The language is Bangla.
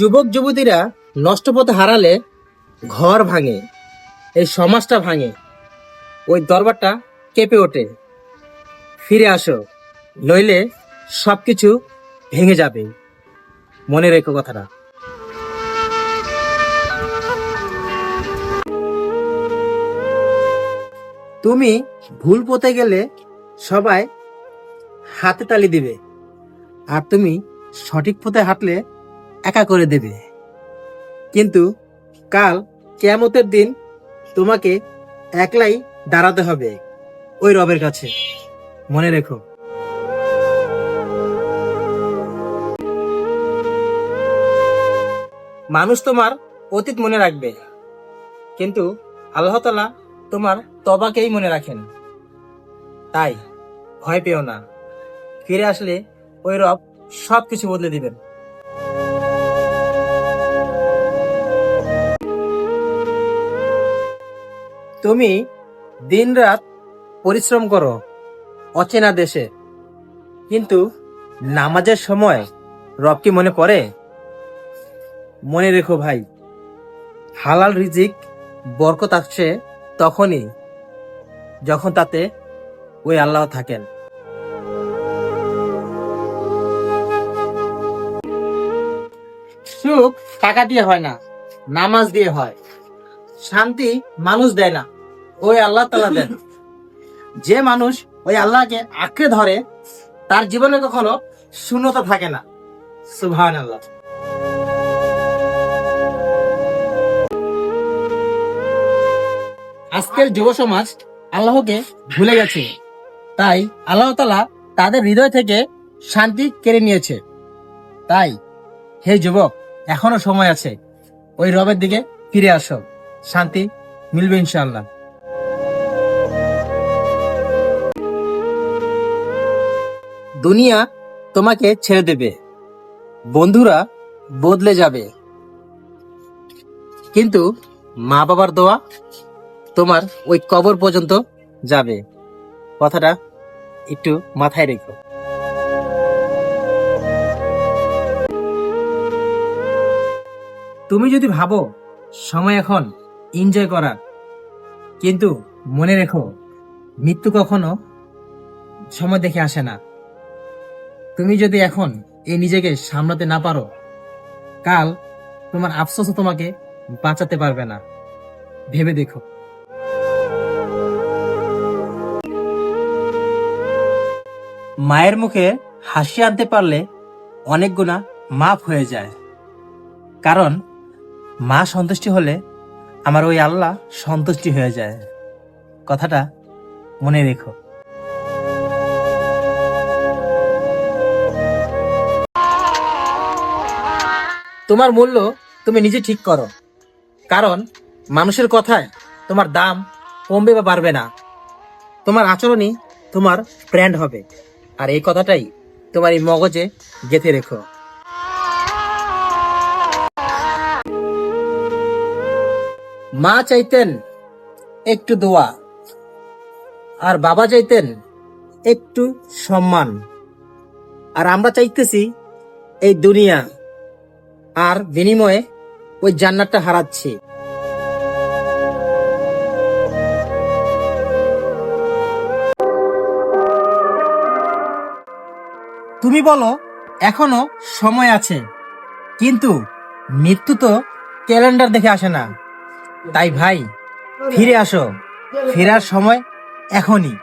যুবক যুবতীরা নষ্ট পথে হারালে ঘর ভাঙে, এই সমাজটা ভাঙে, ওই দরবারটা কেঁপে ওঠে। ফিরে আসো, নইলে সব কিছু ভেঙে যাবে। মনে রেখো কথাটা। তুমি ভুল পথে গেলে সবাই হাতে তালি দিবে, আর তুমি সঠিক পথে হাঁটলে একা করে দেবে। কিন্তু কাল কেয়ামতের দিন তোমাকে একলাই দাঁড়াতে হবে ওই রবের কাছে। মনে রেখো। মানুষ তোমার অতীত মনে রাখবে, কিন্তু আল্লাহ তালা তোমার তবাকেই মনে রাখেন। তাই ভয় পেও না। ফিরে আসলে ওই রব সব কিছু বদলে দিবেন। তুমি দিনরাত পরিশ্রম করো, অচেনা দেশে। কিন্তু নামাজের সময় রব কি মনে পড়ে মনে রেখো ভাই, হালাল রিজিক, বরকত আসছে তখনই, যখন তাতে ওই আল্লাহ থাকেন। সুখ টাকা দিয়ে হয় না, নামাজ দিয়ে হয়। শান্তি মানুষ দেয় না, ওই আল্লাহ তালা দেন। যে মানুষ ওই আল্লাহকে আঁকড়ে ধরে, তার জীবনে কখনো শূন্যতা থাকে না। সুভান আল্লাহ আজকের যুব সমাজ আল্লাহকে ভুলে গেছে। তাই আল্লাহ তালা তাদের হৃদয় থেকে শান্তি কেড়ে নিয়েছে। তাই, হে যুবক, এখনও সময় আছে। ওই রবের দিকে ফিরে আসো। শান্তি মিলবে ইনশাআল্লাহ। দুনিয়া তোমাকে ছেড়ে দেবে, বন্ধুরা বদলে যাবে। কিন্তু মা বাবার দোয়া তোমার ওই কবর পর্যন্ত যাবে। কথাটা একটু মাথায় রেখো। তুমি যদি ভাবো, সময় এখন এনজয় করা কিন্তু মনে রেখো, মৃত্যু কখনো সময় দেখে আসে না। তুমি যদি এখন এই নিজেকে সামলাতে না পারো, কাল তোমার আফসোসও তোমাকে বাঁচাতে পারবে না। ভেবে দেখো। মায়ের মুখে হাসি আনতে পারলে অনেক গুণা মাফ হয়ে যায়। কারণ মা সন্তুষ্টি হলে আমার ওই আল্লাহ সন্তুষ্টি হয়ে যায়। কথাটা মনে রেখো। তোমার মূল্য তুমি নিজে ঠিক করো। কারণ মানুষের কথায় তোমার দাম কমবে বা বাড়বে না। তোমার আচরণই তোমার ব্র্যান্ড হবে। আর এই কথাটাই তোমার এই মগজে গেঁথে রেখো। মা চাইতেন একটু দোয়া, আর বাবা চাইতেন একটু সম্মান। আর আমরা চাইতেছি এই দুনিয়া আর বিনিময়ে ওই জান্নাতটা হারাচ্ছি। তুমি বলো, এখনও সময় আছে, কিন্তু মৃত্যু তো ক্যালেন্ডার দেখে আসে না। তাই ভাই ফিরে আসো। ফেরার সময় এখনই।